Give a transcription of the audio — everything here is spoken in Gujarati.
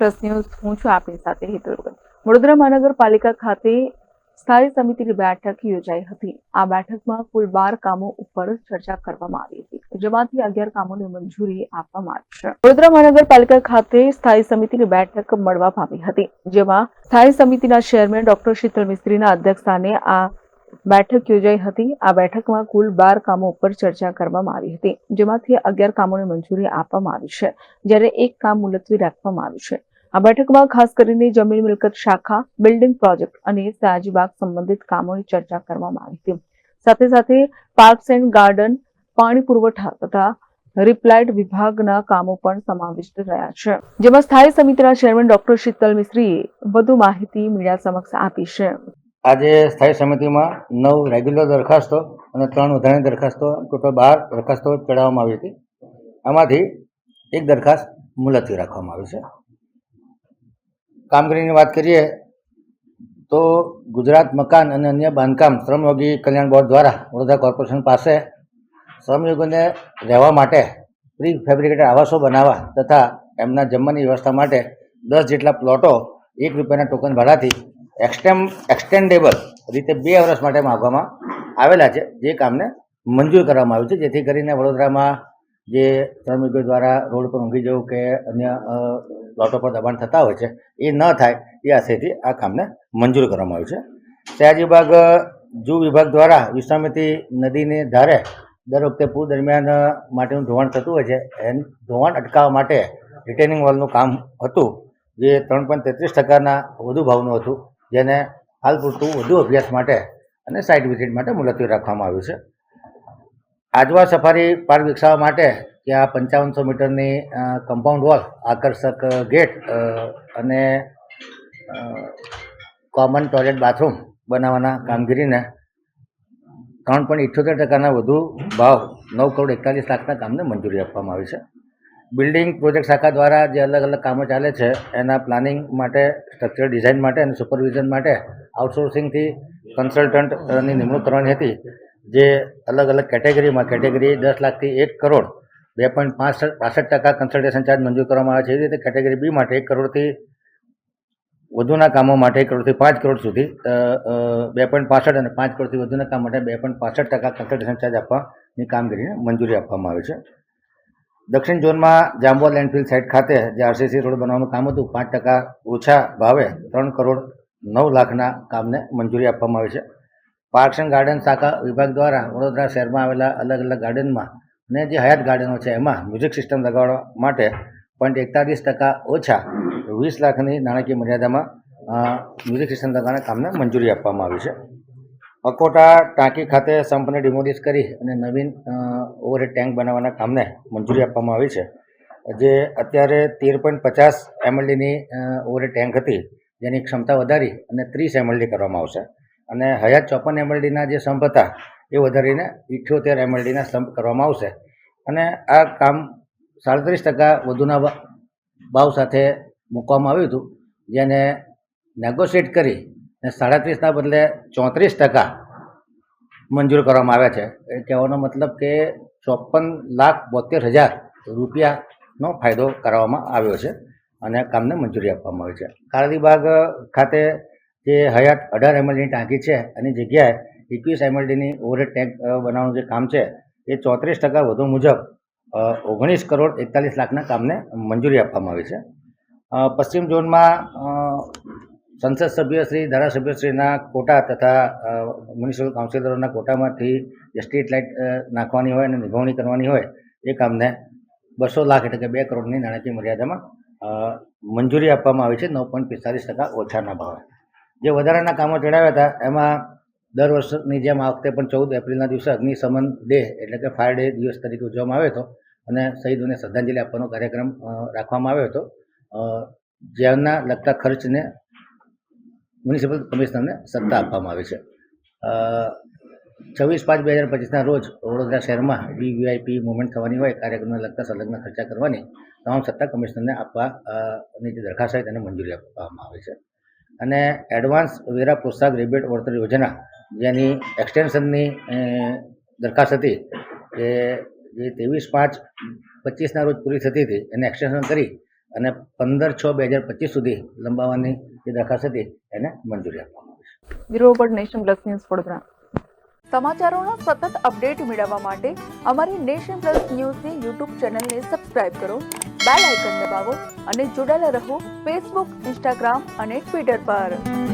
પ્લસ ન્યૂઝ હું છું આપની સાથે હેતલ વડોદરા મહાનગરપાલિકા ખાતે સ્થાયી સમિતિની બેઠક યોજાઈ હતી. આ બેઠકમાં કુલ બાર કામો ઉપર ચર્ચા કરવામાં આવી હતી. જેમાંથી અગિયાર કામોને મંજૂરી આપવામાં આવી છે. વડોદરા મહાનગરપાલિકા ખાતે સ્થાયી સમિતિની બેઠક મળવા પામી હતી, જેમાં સ્થાયી સમિતિના ચેરમેન ડોક્ટર શીતલ મિસ્ત્રીના અધ્યક્ષસ્થાને આ બેઠક યોજાઈ હતી. આ બેઠકમાં કુલ બાર કામો ઉપર ચર્ચા કરવામાં આવી હતી, જેમાંથી અગિયાર કામોને મંજૂરી આપવામાં આવી છે, જ્યારે એક કામ મુલતવી રાખવામાં આવ્યું છે. આ બેઠકમાં ખાસ કરીને જમીન મિલકત શાખા, બિલ્ડિંગ પ્રોજેક્ટ અને સયાજીબાગ સંબંધિત કામોની ચર્ચા કરવામાં આવી હતી. સાથે સાથે પાર્ક્સ એન્ડ ગાર્ડન, પાણી પુરવઠા તથા રિપ્લાઇડ વિભાગના કામો પણ સમાવિષ્ટ રહ્યા છે. જેમાં સ્થાયી સમિતિના ચેરમેન ડોક્ટર શીતલ મિશ્રીએ વધુ માહિતી મીડિયા સમક્ષ આપી છે. આજે સ્થાયી સમિતિમાં નવ રેગ્યુલર દરખાસ્તો અને ત્રણ વધારાની દરખાસ્તો, ટોટલ બાર દરખાસ્તો ચડાવવામાં આવી હતી. આમાંથી એક દરખાસ્ત મુલતવી રાખવામાં આવી છે. કામગીરીની વાત કરીએ તો ગુજરાત મકાન અને અન્ય બાંધકામ શ્રમયોગી કલ્યાણ બોર્ડ દ્વારા વડોદરા કોર્પોરેશન પાસે શ્રમયોગીઓને રહેવા માટે પ્રી ફેબ્રિકેટેડ આવાસો બનાવવા તથા એમના જમવાની વ્યવસ્થા માટે દસ જેટલા પ્લોટો એક રૂપિયાના ટોકન ભાડાથી એક્સટેમ એક્સટેન્ડેબલ રીતે બે વર્ષ માટે માગવામાં આવેલા છે, જે કામને મંજૂર કરવામાં આવ્યું છે. જેથી કરીને વડોદરામાં જે શ્રમિકો દ્વારા રોડ પર ઊંઘી જવું કે અન્ય લોટો પર દબાણ થતા હોય છે, એ ન થાય, એ આશયથી આ કામને મંજૂર કરવામાં આવ્યું છે. સયાજી વિભાગ, જૂ વિભાગ દ્વારા વિશ્વામિત્રી નદીની ધારે દર વખતે પૂર દરમિયાન માટેનું ધોવાણ થતું હોય છે. એન, ધોવાણ અટકાવવા માટે રિટેનિંગ વોલનું કામ હતું, જે ત્રણ પોઈન્ટ તેત્રીસ ટકાના વધુ ભાવનું હતું. જેને હાલ પૂરતું વધુ અભ્યાસ માટે અને સાઇટ વિઝિટ માટે મુલતવી રાખવામાં આવ્યું છે. આજવા સફારી પાર્ક વિકસાવવા માટે ત્યાં પંચાવનસો મીટરની કમ્પાઉન્ડ વોલ આકર્ષક ગેટ અને કોમન ટોયલેટ બાથરૂમ બનાવવાના કામગીરીને ત્રણ પોઈન્ટ ઇઠ્યોતેર ટકાના વધુ ભાવ, નવ કરોડ એકતાલીસ લાખના કામને મંજૂરી આપવામાં આવી છે. બિલ્ડિંગ પ્રોજેક્ટ શાખા દ્વારા જે અલગ અલગ કામો ચાલે છે, એના પ્લાનિંગ માટે સ્ટ્રક્ચર ડિઝાઇન માટે અને સુપરવિઝન માટે આઉટસોર્સિંગથી કન્સલ્ટન્ટની નિમણૂક કરવાની હતી, જે અલગ અલગ કેટેગરીમાં, કેટેગરી દસ લાખથી એક કરોડ, બે પોઈન્ટ પાસઠ પાસઠ ટકા કન્સલ્ટેશન ચાર્જ મંજૂર કરવામાં આવે છે. એવી રીતે કેટેગરી બી માટે એક કરોડથી વધુના કામો માટે એક કરોડથી પાંચ કરોડ સુધી બે પોઈન્ટ પાસઠ અને પાંચ કરોડથી વધુના કામ માટે બે પોઈન્ટ પાસઠ ટકા કન્સલ્ટેશન ચાર્જ આપવાની કામગીરીને મંજૂરી આપવામાં આવી છે. દક્ષિણ ઝોનમાં જાંબુઆ લેન્ડફિલ સાઇટ ખાતે જે આરસીસી રોડ બનાવવાનું કામ હતું, પાંચ ટકા ઓછા ભાવે ત્રણ કરોડ નવ લાખના કામને મંજૂરી આપવામાં આવી છે. પાર્ક્સ એન્ડ ગાર્ડન શાખા વિભાગ દ્વારા વડોદરા શહેરમાં આવેલા અલગ અલગ ગાર્ડનમાં અને જે હયાત ગાર્ડનો છે, એમાં મ્યુઝિક સિસ્ટમ લગાડવા માટે પોઈન્ટ એકતાલીસ ટકા ઓછા વીસ લાખની નાણાકીય મર્યાદામાં મ્યુઝિક સિસ્ટમ લગાવવાના કામને મંજૂરી આપવામાં આવી છે. અકોટા ટાંકી ખાતે સંપને ડિમોલિશ કરી અને નવીન ઓવરહેડ ટેન્ક બનાવવાના કામને મંજૂરી આપવામાં આવી છે. જે અત્યારે તેર પોઈન્ટ પચાસ એમએલડીની ઓવરહેડ ટેન્ક હતી. જેની ક્ષમતા વધારી અને ત્રીસ એમએલડી કરવામાં આવશે. અને હયાત ચોપન એમએલડીના જે સંપ હતા, એ વધારીને ઇઠ્યોતેર એમએલડીના સંપ કરવામાં આવશે. અને આ કામ સાડત્રીસ ટકા વધુના ભાવ સાથે મૂકવામાં આવ્યું હતું. જેને નેગોશિએટ કરી અને સાડત્રીસના બદલે ચોત્રીસ ટકા મંજૂર કરવામાં આવ્યા છે. એ કહેવાનો મતલબ કે ચોપન લાખ બોતેર હજાર રૂપિયાનો ફાયદો કરવામાં આવ્યો છે અને કામને મંજૂરી આપવામાં આવી છે. કાળદીબાગ ખાતે જે હયાત અઢાર એમએલડીની ટાંકી છે એની જગ્યાએ એકવીસ એમએલડીની ઓવરહેડ ટેન્ક બનાવવાનું જે કામ છે એ ચોત્રીસ ટકા વધુ મુજબ ઓગણીસ કરોડ એકતાલીસ લાખના કામને મંજૂરી આપવામાં આવી છે. પશ્ચિમ ઝોનમાં સંસદ સભ્યશ્રી ધારાસભ્યશ્રીના કોટા તથા મ્યુનિસિપલ કાઉન્સિલરોના કોટામાંથી જે સ્ટ્રીટ લાઇટ નાખવાની હોય અને નિભાવણી કરવાની હોય, એ કામને બસો લાખ એટલે કે બે કરોડની નાણાકીય મર્યાદામાં મંજૂરી આપવામાં આવી છે, નવ પોઈન્ટ પિસ્તાલીસ ટકા ઓછાના ભાવે. જે વધારાના કામો ચડાવ્યા હતા, એમાં દર વર્ષની જેમ આ વખતે પણ ચૌદ એપ્રિલના દિવસે અગ્નિશમન ડે એટલે કે ફાયર ડે દિવસ તરીકે ઉજવવામાં આવ્યો હતો અને શહીદોને શ્રદ્ધાંજલિ આપવાનો કાર્યક્રમ રાખવામાં આવ્યો હતો. જેના લગતા ખર્ચને મ્યુનિસિપલ કમિશનરને સત્તા આપવામાં આવી છે. છવ્વીસ પાંચ બે હજાર પચીસના રોજ વડોદરા શહેરમાં વીવીઆઈપી મુવમેન્ટ થવાની હોય, કાર્યક્રમને લગતા સંલગ્ન ખર્ચા કરવાની તમામ સત્તા કમિશનરને આપવા ની જે દરખાસ્ત હોય તેને મંજૂરી આપવામાં આવી છે. અને એડવાન્સ વેરા પોશાક રિબેટ વળતર યોજના, જેની એક્સટેન્શનની દરખાસ્ત હતી, એ, જે ત્રેવીસ પાંચ પચીસના રોજ પૂરી થતી હતી, એને એક્સટેન્શન કરી અને પંદર છ બે હજાર પચીસ સુધી લંબાવવાની જે દરખાસ્ત હતી, એને મંજૂરી આપવામાં આવી bureau report nation plus news Vadodara. સમાચારોના સતત અપડેટ મેળવવા માટે અમારી નેશન પ્લસ ન્યૂઝની યુટ્યુબ ચેનલને સબસ્ક્રાઇબ કરો, બેલ આઇકન દબાવો અને જોડાયેલા રહો ફેસબુક, ઇન્સ્ટાગ્રામ અને ટ્વિટર પર.